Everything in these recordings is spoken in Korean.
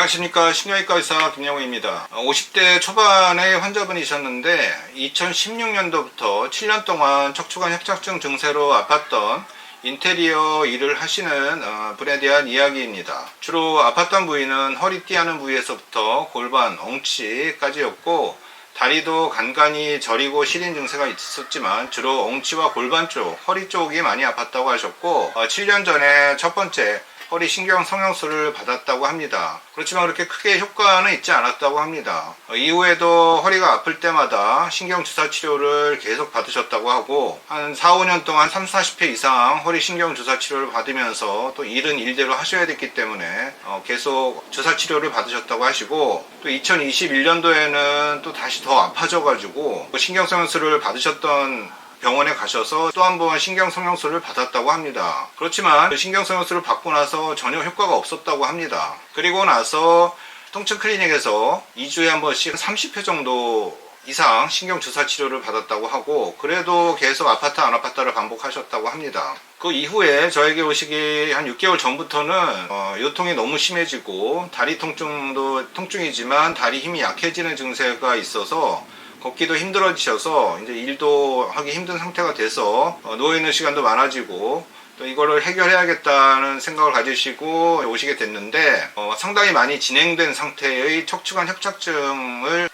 안녕하십니까. 신경외과 의사 김영우입니다. 50대 초반의 환자분이셨는데 2016년도부터 7년 동안 척추관 협착증 증세로 아팠던 인테리어 일을 하시는 어, 분에 대한 이야기입니다. 주로 아팠던 부위는 허리띠 하는 부위에서부터 골반, 엉치까지였고 다리도 간간히 저리고 시린 증세가 있었지만 주로 엉치와 골반 쪽, 허리 쪽이 많이 아팠다고 하셨고 7년 전에 첫 번째 허리 신경 성형수를 받았다고 합니다. 그렇지만 그렇게 크게 효과는 있지 않았다고 합니다. 어, 이후에도 허리가 아플 때마다 신경 주사 치료를 계속 받으셨다고 하고 한 4, 5년 동안 30, 40회 이상 허리 신경 주사 치료를 받으면서 또 일은 일대로 하셔야 됐기 때문에 어, 계속 주사 치료를 받으셨다고 하시고 또 2021년도에는 또 다시 더 아파져 가지고 신경 성형수를 받으셨던 병원에 가셔서 또 한 번 신경성형수를 받았다고 합니다. 그렇지만 그 신경성형수를 받고 나서 전혀 효과가 없었다고 합니다. 그리고 나서 통증 클리닉에서 2주에 한 번씩 30회 정도 이상 신경 주사 치료를 받았다고 하고 그래도 계속 아팠다 안 아팠다를 반복하셨다고 합니다. 그 이후에 저에게 오시기 한 6개월 전부터는 어, 요통이 너무 심해지고 다리 통증도 통증이지만 다리 힘이 약해지는 증세가 있어서 걷기도 힘들어지셔서 이제 일도 하기 힘든 상태가 돼서 어, 누워 있는 시간도 많아지고 또 이거를 해결해야겠다는 생각을 가지시고 오시게 됐는데 어, 상당히 많이 진행된 상태의 척추관 협착증을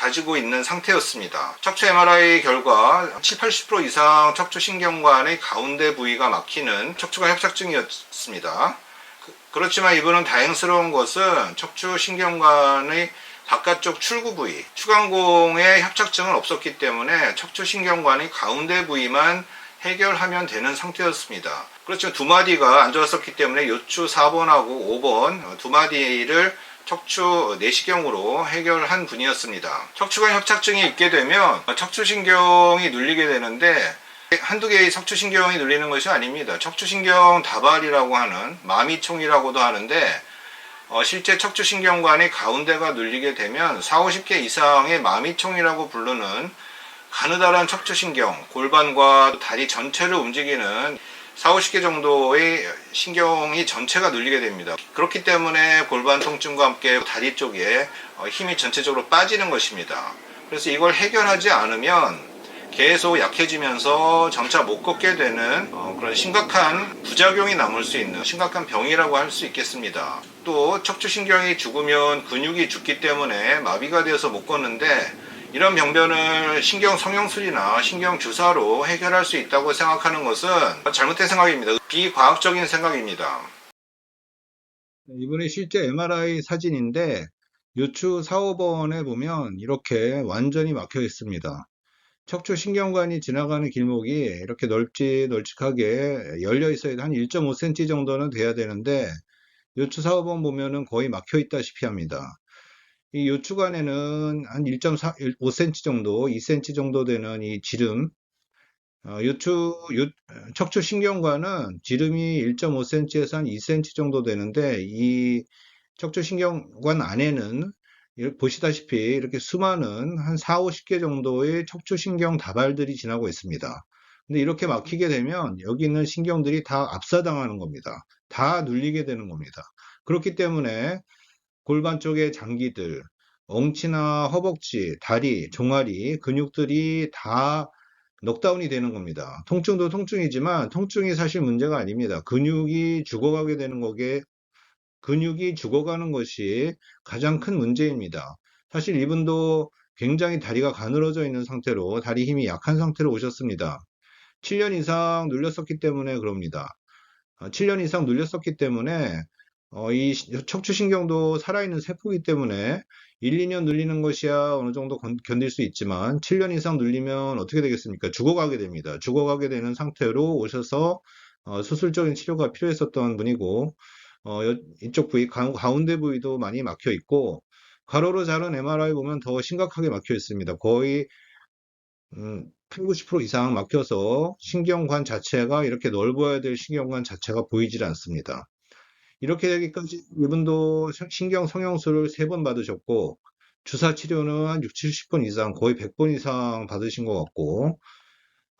가지고 있는 상태였습니다. 척추 MRI 결과 7, 80% 이상 척추 신경관의 가운데 부위가 막히는 척추관 협착증이었습니다. 그- 그렇지만 이분은 다행스러운 것은 척추 신경관의 바깥쪽 출구 부위, 추간공의 협착증은 없었기 때문에 척추 신경관의 가운데 부위만 해결하면 되는 상태였습니다. 그렇지만 두 마디가 안 좋았었기 때문에 요추 4번하고 5번 두 마디를 척추 내시경으로 해결한 분이었습니다. 척추관 협착증이 있게 되면 척추신경이 눌리게 되는데 한두 개의 척추신경이 눌리는 것이 아닙니다. 척추신경 다발이라고 하는 마미총이라고도 하는데 어, 실제 척추신경관의 가운데가 눌리게 되면 4, 50개 이상의 마미총이라고 부르는 가느다란 척추신경, 골반과 다리 전체를 움직이는 4, 50개 정도의 신경이 전체가 눌리게 됩니다. 그렇기 때문에 골반 통증과 함께 다리 쪽에 어, 힘이 전체적으로 빠지는 것입니다. 그래서 이걸 해결하지 않으면 계속 약해지면서 점차 못 걷게 되는 어, 그런 심각한 부작용이 남을 수 있는 심각한 병이라고 할 수 있겠습니다. 또 척추신경이 죽으면 근육이 죽기 때문에 마비가 되어서 못 걷는데 이런 병변을 신경 성형술이나 신경 주사로 해결할 수 있다고 생각하는 것은 잘못된 생각입니다. 비과학적인 생각입니다. 이분의 실제 MRI 사진인데 요추 4, 5번에 보면 이렇게 완전히 막혀 있습니다. 척추 신경관이 지나가는 길목이 이렇게 넓지 널찍하게 열려 있어야 한 1.5cm 정도는 돼야 되는데 요추 4, 5번 보면은 거의 막혀 있다시피 합니다. 이 요추관에는 한 1.5cm 정도, 2cm 정도 되는 이 지름, 어, 요추, 요, 척추 신경관은 지름이 1.5cm에서 한 2cm 정도 되는데 이 척추 신경관 안에는 보시다시피 이렇게 수많은 한 4, 50개 정도의 척추 신경 다발들이 지나고 있습니다. 근데 이렇게 막히게 되면 여기 있는 신경들이 다 압사당하는 겁니다. 다 눌리게 되는 겁니다. 그렇기 때문에 골반 쪽의 장기들, 엉치나 허벅지, 다리, 종아리, 근육들이 다 넉다운이 되는 겁니다. 통증도 통증이지만 통증이 사실 문제가 아닙니다. 근육이 죽어가게 되는 거게 근육이 죽어가는 것이 가장 큰 문제입니다. 사실 이분도 굉장히 다리가 가늘어져 있는 상태로 다리 힘이 약한 상태로 오셨습니다. 7년 이상 눌렸었기 때문에 그럽니다. 7년 이상 눌렸었기 때문에 어, 이 척추신경도 살아있는 세포이기 때문에 1, 2년 눌리는 것이야 어느 정도 건- 견딜 수 있지만 7년 이상 눌리면 어떻게 되겠습니까? 죽어가게 됩니다. 죽어가게 되는 상태로 오셔서 어, 수술적인 치료가 필요했었던 분이고 어, 여- 이쪽 부위, 가, 가운데 부위도 많이 막혀 있고, 가로로 자른 MRI 보면 더 심각하게 막혀 있습니다. 거의, 음, 8, 90% 이상 막혀서 신경관 자체가 이렇게 넓어야 될 신경관 자체가 보이질 않습니다. 이렇게 되기까지 이분도 신경 성형수를 3번 받으셨고, 주사 치료는 한 6, 70번 이상, 거의 100번 이상 받으신 것 같고,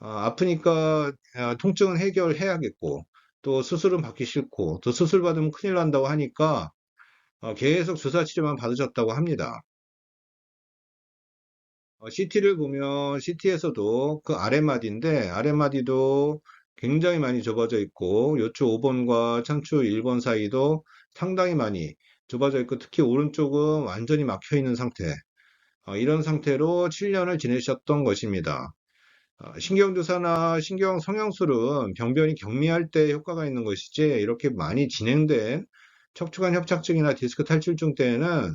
아, 아프니까 아, 통증은 해결해야겠고, 또 수술은 받기 싫고, 또 수술 받으면 큰일 난다고 하니까, 어, 계속 주사 치료만 받으셨다고 합니다. CT를 보면 CT에서도 그 아랫마디인데 아랫마디도 굉장히 많이 좁아져 있고 요추 5번과 참추 1번 사이도 상당히 많이 좁아져 있고 특히 오른쪽은 완전히 막혀 있는 상태 어, 이런 상태로 7년을 지내셨던 것입니다. 어, 신경주사나 신경 성형술은 병변이 경미할 때 효과가 있는 것이지 이렇게 많이 진행된 척추관 협착증이나 디스크 탈출증 때에는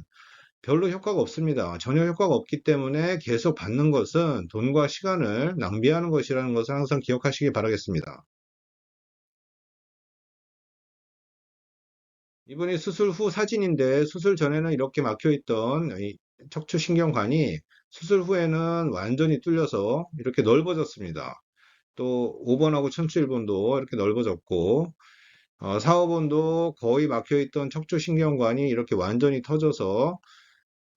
별로 효과가 없습니다. 전혀 효과가 없기 때문에 계속 받는 것은 돈과 시간을 낭비하는 것이라는 것을 항상 기억하시기 바라겠습니다. 이분이 수술 후 사진인데 수술 전에는 이렇게 막혀있던 이 척추신경관이 수술 후에는 완전히 뚫려서 이렇게 넓어졌습니다. 또 5번하고 척추 1번도 이렇게 넓어졌고 어, 4, 5번도 거의 막혀있던 척추신경관이 이렇게 완전히 터져서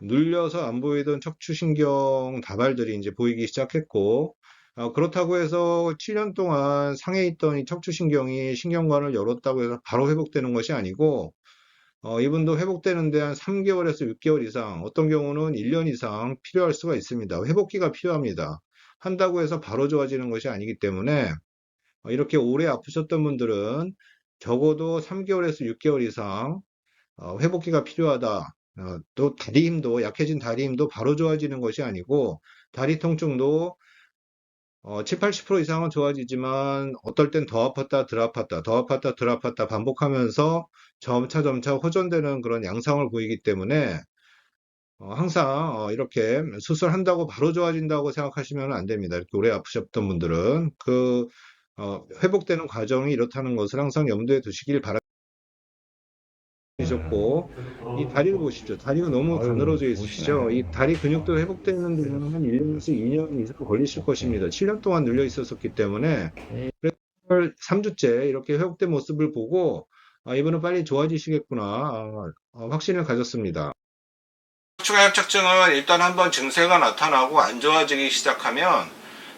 눌려서 안 보이던 척추신경 다발들이 이제 보이기 시작했고, 어, 그렇다고 해서 7년 동안 상해 있던 이 척추신경이 신경관을 열었다고 해서 바로 회복되는 것이 아니고, 어, 이분도 회복되는데 한 3개월에서 6개월 이상, 어떤 경우는 1년 이상 필요할 수가 있습니다. 회복기가 필요합니다. 한다고 해서 바로 좋아지는 것이 아니기 때문에, 어, 이렇게 오래 아프셨던 분들은 적어도 3개월에서 6개월 이상 어, 회복기가 필요하다. 어, 또 다리 힘도 약해진 다리 힘도 바로 좋아지는 것이 아니고 다리 통증도 어, 7, 80% 이상은 좋아지지만 어떨 땐 더 아팠다 덜 아팠다 더 아팠다 덜 아팠다 반복하면서 점차 점차 호전되는 그런 양상을 보이기 때문에 어, 항상 어, 이렇게 수술한다고 바로 좋아진다고 생각하시면 안 됩니다. 이렇게 오래 아프셨던 분들은 그 어, 회복되는 과정이 이렇다는 것을 항상 염두에 두시길 바랍니다. 셨고 이 다리를 보십시오. 다리가 너무 가늘어져 있으시죠. 이 다리 근육도 회복되는 데는 한 1년에서 2년 이상 걸리실 것입니다. 7년 동안 눌려 있었기 때문에 그래서 3주째 이렇게 회복된 모습을 보고 아, 이분은 빨리 좋아지시겠구나 아, 어, 확신을 가졌습니다. 척추관 협착증은 일단 한번 증세가 나타나고 안 좋아지기 시작하면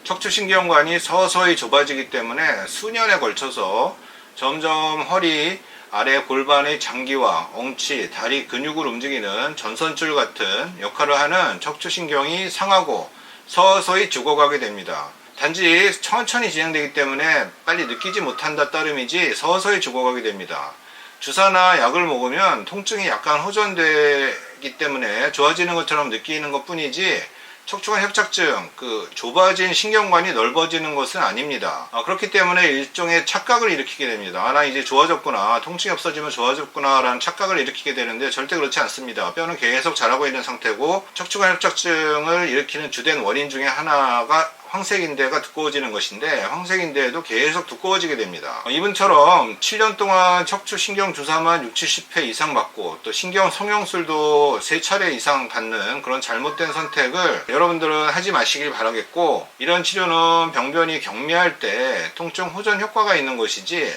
척추신경관이 서서히 좁아지기 때문에 수년에 걸쳐서 점점 허리 아래 골반의 장기와 엉치, 다리 근육을 움직이는 전선줄 같은 역할을 하는 척추신경이 상하고 서서히 죽어가게 됩니다. 단지 천천히 진행되기 때문에 빨리 느끼지 못한다 따름이지 서서히 죽어가게 됩니다. 주사나 약을 먹으면 통증이 약간 호전되기 때문에 좋아지는 것처럼 느끼는 것 뿐이지 척추관 협착증, 그 좁아진 신경관이 넓어지는 것은 아닙니다. 아, 그렇기 때문에 일종의 착각을 일으키게 됩니다. 아, 나 이제 좋아졌구나, 통증이 없어지면 좋아졌구나라는 착각을 일으키게 되는데 절대 그렇지 않습니다. 뼈는 계속 자라고 있는 상태고 척추관 협착증을 일으키는 주된 원인 중에 하나가 황색인대가 두꺼워지는 것인데 황색인대도 계속 두꺼워지게 됩니다. 어, 이분처럼 7년 동안 척추 신경 주사만 6, 70회 이상 받고 또 신경 성형술도 3차례 이상 받는 그런 잘못된 선택을 여러분들은 하지 마시길 바라겠고 이런 치료는 병변이 경미할 때 통증 호전 효과가 있는 것이지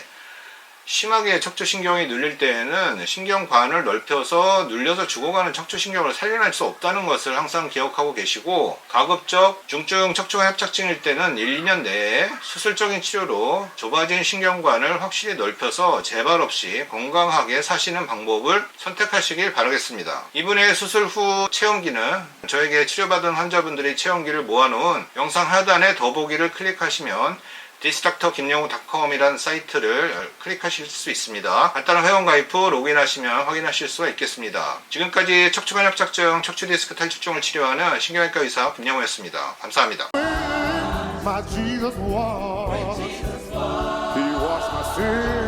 심하게 척추신경이 눌릴 때에는 신경관을 넓혀서 눌려서 죽어가는 척추신경을 살려낼 수 없다는 것을 항상 기억하고 계시고 가급적 중증 척추관 협착증일 때는 1, 2년 내에 수술적인 치료로 좁아진 신경관을 확실히 넓혀서 재발 없이 건강하게 사시는 방법을 선택하시길 바라겠습니다. 이분의 수술 후 체험기는 저에게 치료받은 환자분들의 체험기를 모아놓은 영상 하단에 더보기를 클릭하시면 디스닥터 김영우닷컴이라는 사이트를 클릭하실 수 있습니다. 간단한 회원 가입 후 로그인하시면 확인하실 수가 있겠습니다. 지금까지 척추관 협착증, 척추 디스크 탈출증을 치료하는 신경외과 의사 김영우였습니다. 감사합니다. my Jesus was. He washed my